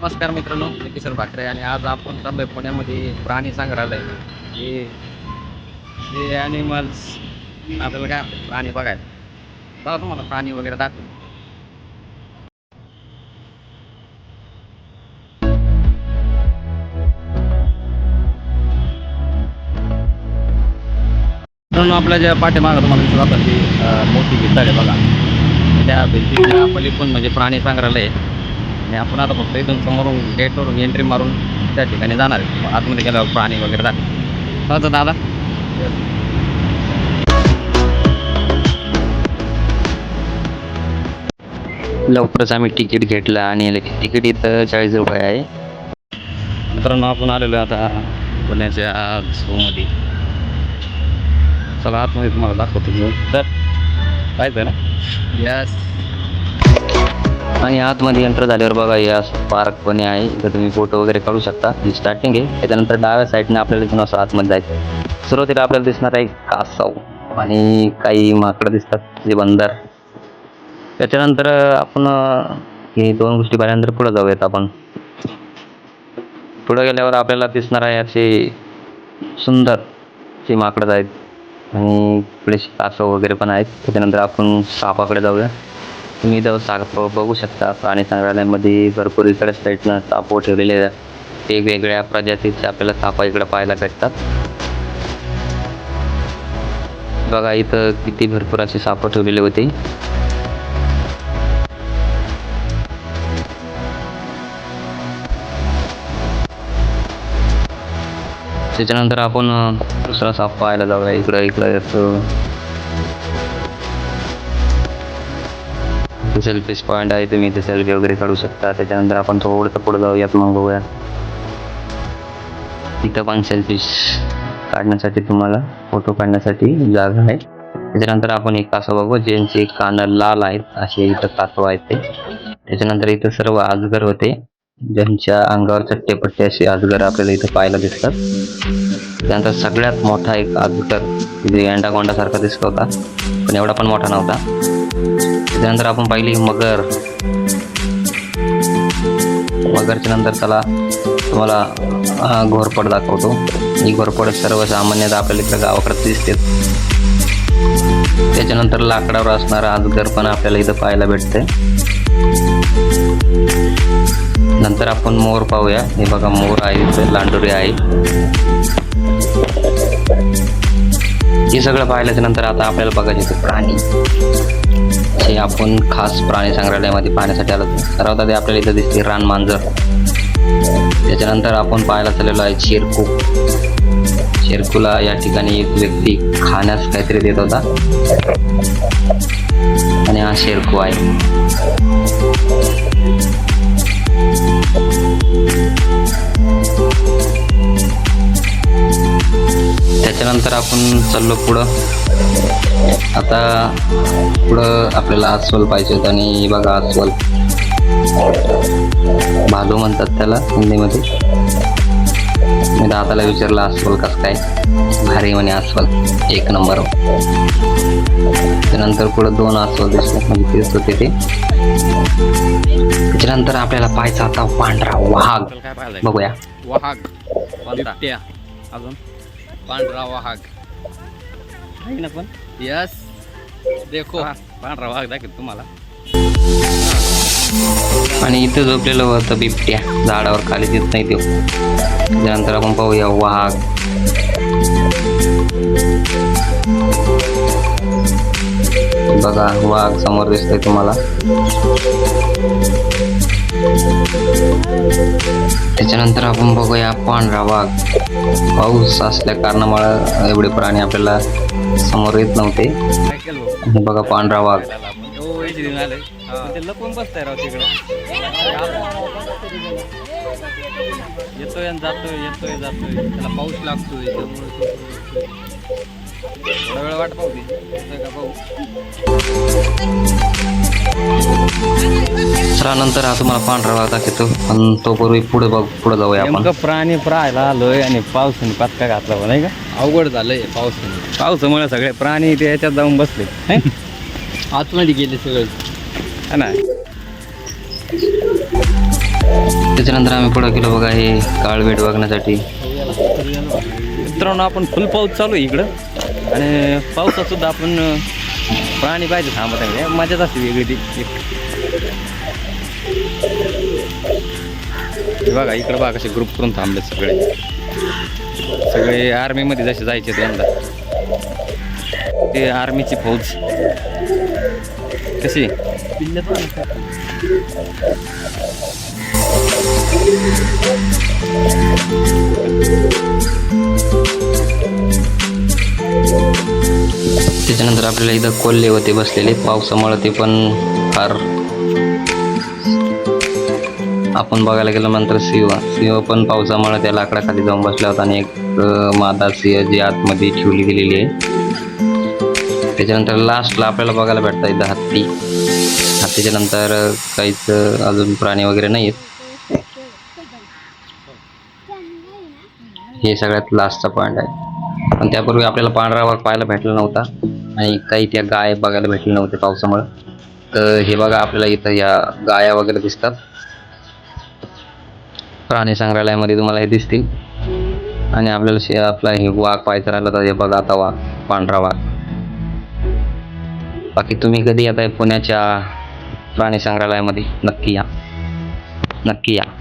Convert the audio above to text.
नमस्कार मित्रांनो मी किशोर भाकरे आणि आज आपण चाललोय पुण्यामध्ये प्राणी संग्रहालय. हे हे ॲनिमल्स आपल्याला काय प्राणी बघायला. बघा तुम्हाला प्राणी वगैरे दाखव मित्रांनो आपल्या ज्या पाठीमागं तुम्हाला दिसत आपण ती मोठी भिंत आहे बघा. त्या भिंतीच्या पलीकडून म्हणजे प्राणी संग्रहालय आहे. आणि आपण आता फक्त इथून समोरून गेटवरून एंट्री मारून त्या ठिकाणी जाणार आहे. आतमध्ये गेल्यावर प्राणी वगैरे दाखव हो तर दादा. लवकरच आम्ही तिकीट घेतलं आणि तिकीट इथं चाळीस रुपये आहे. मित्रांनो आपण आलेलो आहे आता पुण्याच्या झूमध्ये चला आतमध्ये तुम्हाला दाखवतो घेऊन तर पाहिजे ना? यस आणि आतमध्ये एंटर झाल्यावर बघा या पार्क पण आहे. इथं तुम्ही फोटो वगैरे काढू शकता. ही स्टार्टिंग आहे. त्याच्यानंतर डाव्या साईडने आपल्याला इथून असं आतमध्ये जायचं सुरुवातीला आपल्याला दिसणार आहे कासव आणि काही माकडं दिसतात जे बंदर. त्याच्यानंतर आपण हे दोन गोष्टी पाहिल्यानंतर पुढे जाऊयात आपण. पुढे गेल्यावर आपल्याला दिसणार आहे असे सुंदर जे माकडं आहेत. आणि इकडे कासव वगैरे पण आहेत. त्याच्यानंतर आपण सापाकडे जाऊया. तुम्ही जाऊ बघू शकता. प्राणी संग्रहालयामध्ये भरपूर इकडे साईडनं साप ठेवलेले आहेत. वेगवेगळ्या प्रजातीचे आपल्याला सापा इकडे पाहायला भेटतात. बघा इथं किती भरपूर असे सापं ठेवलेले होते. त्याच्यानंतर आपण दुसरा साप पाहायला जाऊया. इकडं इकडं असं. सेल्फी पॉईंट आहे तुम्ही इथे सेल्फी वगैरे काढू शकता. त्याच्यानंतर आपण थोडंसं पुढे जाऊयात मग बघूया. इथं पण सेल्फी काढण्यासाठी तुम्हाला फोटो काढण्यासाठी जागा आहे. त्याच्यानंतर आपण एक कासव बघू ज्यांचे कान लाल आहेत असे इथं कासव आहेत ते. त्याच्यानंतर इथं सर्व आजगर होते. ज्यांच्या अंगावर चट्टेपट्टे असे आजगर आपल्याला इथं पाहायला दिसतात. त्यानंतर सगळ्यात मोठा एक आजगर तिथे अँडाकोंडासारखा दिसत होता पण एवढा पण मोठा नव्हता. त्याच्यानंतर आपण पाहिली मगर. मगरच्या नंतर त्याला तुम्हाला घोरपड दाखवतो. ही घोरपड सर्वसामान्यतः आपल्याला इकडे गावाकडे दिसते. त्याच्यानंतर लाकडावर असणारा आजगर पण आपल्याला इथं पाहायला भेटते नंतर आपण मोर पाहूया. हे बघा मोर आहे लांडोरी आहे. हे सगळं पाहिल्याच्या नंतर आता आपल्याला बघायचे ते प्राणी. हे आपण खास प्राणी संग्रहालयामध्ये पाहण्यासाठी आलो सर्वात आधी आपल्याला इथं दिसते रान मांजर. त्याच्यानंतर आपण पाहायला चाललेलो आहे शेरकू शेरकूला या ठिकाणी एक व्यक्ती खाण्यास काहीतरी देत होता. आणि हा शेरकू आहे. त्याच्यानंतर आपण चाललो पुढं. आता पुढं आपल्याला अस्वल पाहिजे होतं आणि बघा अस्वल. भालू म्हणतात त्याला हिंदीमध्ये. मी दादाला विचारलं अस्वल कसं काय? भारी म्हणे अस्वल. एक नंबर. त्यानंतर पुढं दोन अस्वल दिसले म्हणजे तेच होते ते. त्याच्यानंतर आपल्याला पाहायचा आता पांढरा वाघ. बघूया. वाघ. अजून? पांढरा वाघ. आहे ना पण? यस देखो. पांढरा वाघ दाखवेल तुम्हाला. आणि इथं झोपलेलं होतं बिबट्या. झाडावर खाली दिसत नाही तो. त्यानंतर आपण पाहूया वाघ. बघा वाघ समोर दिसतोय तुम्हाला. त्याच्यानंतर आपण बघूया पांढरा वाघ. पाऊस असल्या कारणामुळे एवढे प्राणी आपल्याला समोर येत नव्हते. बघा पांढरा वाघ. येतोय आणि जातोय येतोय जातोय त्याला पाऊस लागतोय त्यामुळे थोडा वेळ वाट पाहू दे का पाऊस नंतर हा तुम्हाला पांढरा वाघ दाखवतो पण तो पूर्वी पुढे बघ पुढे जाऊया आपण. नेमकं प्राणी पाहायला आलोय आणि पावसाने पत्का घातला बा, नाही का? अवघड झालंय पावसाने. पावसामुळे सगळे प्राणी ते याच्यात जाऊन बसले? आतमध्ये गेले सगळे. है ना. त्याच्यानंतर आम्ही पुढं गेलो बघा हे काळवेट बघण्यासाठी. मित्रांनो आपण फुल पाऊस चालू आहे इकडं. आणि पावसात सुद्धा आपण अं, प्राणी पाहिजे थांबत आहे. मजाच असते वेगळी ती. एक. हे बघा इकडं बघा कसे ग्रुप करून थांबले सगळे. सगळे आर्मीमध्ये जसे जायचे ते यंदा. ते आर्मीची फौज. कशी? त्याच्यानंतर आपल्याला इथं कोल्हे होते बसलेले. पावसामुळे ते पण फार आपण बघायला गेलं नंतर सिंह. सिंह पण पावसामुळे त्या लाकडाखाली जाऊन बसला होता आणि एक मादा सिंह जी आतमध्ये ठेवली गेलेली आहे. त्याच्यानंतर लास्टला आपल्याला बघायला भेटतं इथं हत्ती. हत्तीच्या नंतर काहीच अजून प्राणी वगैरे नाही आहेत हे सगळ्यात लास्टचा पॉईंट आहे. पण त्यापूर्वी आपल्याला पांढरा वाघ पाहायला भेटला नव्हता आणि काही त्या गाय बघायला भेटले नव्हते पावसामुळे. तर हे बघा आपल्याला इथं या गाया वगैरे दिसतात. प्राणी संग्रहालयामध्ये तुम्हाला हे दिसतील. आणि आपल्याला शे आपला हे वाघ पाहायचा राहिलं तर हे बघा आता वाघ पांढरा वाघ. बाकी तुम्ही कधी आता पुण्याच्या प्राणी संग्रहालयामध्ये नक्की या. नक्की या.